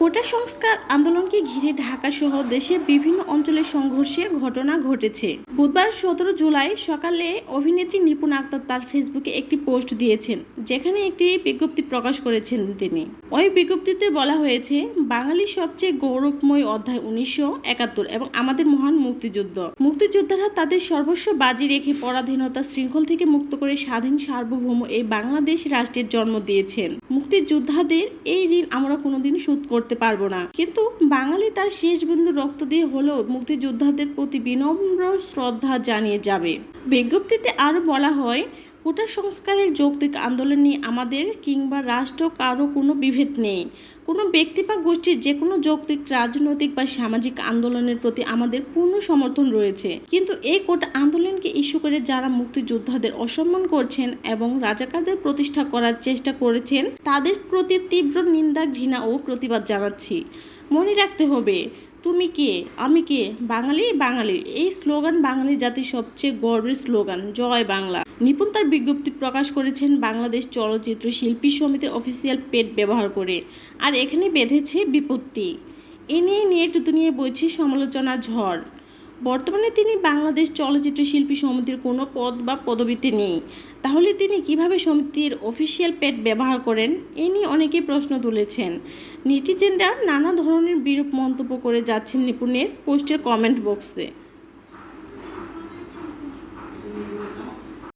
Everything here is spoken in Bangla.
কোটা সংস্কার আন্দোলনকে ঘিরে ঢাকা সহ দেশের বিভিন্ন অঞ্চলে সংঘর্ষের ঘটনা ঘটেছে। বুধবার সতেরো জুলাই সকালে অভিনেত্রী নিপুণ আক্তার তার ফেসবুকে একটি পোস্ট দিয়েছেন, যেখানে একটি বিজ্ঞপ্তি প্রকাশ করেছেন তিনি। ওই বিজ্ঞপ্তিতে বলা হয়েছে বাঙালির সবচেয়ে গৌরবময় অধ্যায় উনিশশো একাত্তর এবং আমাদের মহান মুক্তিযুদ্ধ। মুক্তিযোদ্ধারা তাদের সর্বস্ব বাজি রেখে পরাধীনতা শৃঙ্খল থেকে মুক্ত করে স্বাধীন সার্বভৌম এই বাংলাদেশ রাষ্ট্রের জন্ম দিয়েছেন। মুক্তিযোদ্ধাদের এই ঋণ আমরা কোনোদিন শোধ করতে পারব না। কিন্তু বাঙালি তার শেষ বিন্দু রক্ত দিয়ে হলেও মুক্তিযোদ্ধাদের প্রতি বিনম্র শ্রদ্ধা জানিয়ে যাবে। বিজ্ঞপ্তিতে আরও বলা হয় কোটা সংস্কারের যৌক্তিক আন্দোলন নিয়ে আমাদের কিংবা রাষ্ট্র কারও কোনো বিভেদ নেই। কোনো ব্যক্তি বা গোষ্ঠীর যে কোনো যৌক্তিক, রাজনৈতিক বা সামাজিক আন্দোলনের প্রতি আমাদের পূর্ণ সমর্থন রয়েছে। কিন্তু এই কোটা আন্দোলনকে ইস্যু করে যারা মুক্তিযোদ্ধাদের অসম্মান করছেন এবং রাজাকারদের প্রতিষ্ঠা করার চেষ্টা করেছেন, তাদের প্রতি তীব্র নিন্দা, ঘৃণা ও প্রতিবাদ জানাচ্ছি। মনে রাখতে হবে তুমি কে? আমি কে? বাঙালি? বাঙালি। এই স্লোগান বাঙালি জাতির সবচেয়ে গর্বের স্লোগান। জয় বাংলা। নিপুণ তার বিজ্ঞপ্তি প্রকাশ করেছেন বাংলাদেশ চলচ্চিত্র শিল্পী সমিতির অফিসিয়াল পেট ব্যবহার করে আর এখানে বেঁধেছে বিপত্তি। এ নিয়ে নিয়ে টুতু নিয়ে বইছে সমালোচনা ঝড়। বর্তমানে তিনি বাংলাদেশ চলচ্চিত্র শিল্পী সমিতির কোনো পদ বা পদবিতে নেই। তাহলে তিনি কীভাবে সমিতির অফিসিয়াল পেট ব্যবহার করেন? এ নিয়ে অনেকেই প্রশ্ন তুলেছেন। নেটিজেনরা নানা ধরনের বিরূপ মন্তব্য করে যাচ্ছেন নিপুণের পোস্টের কমেন্ট বক্সে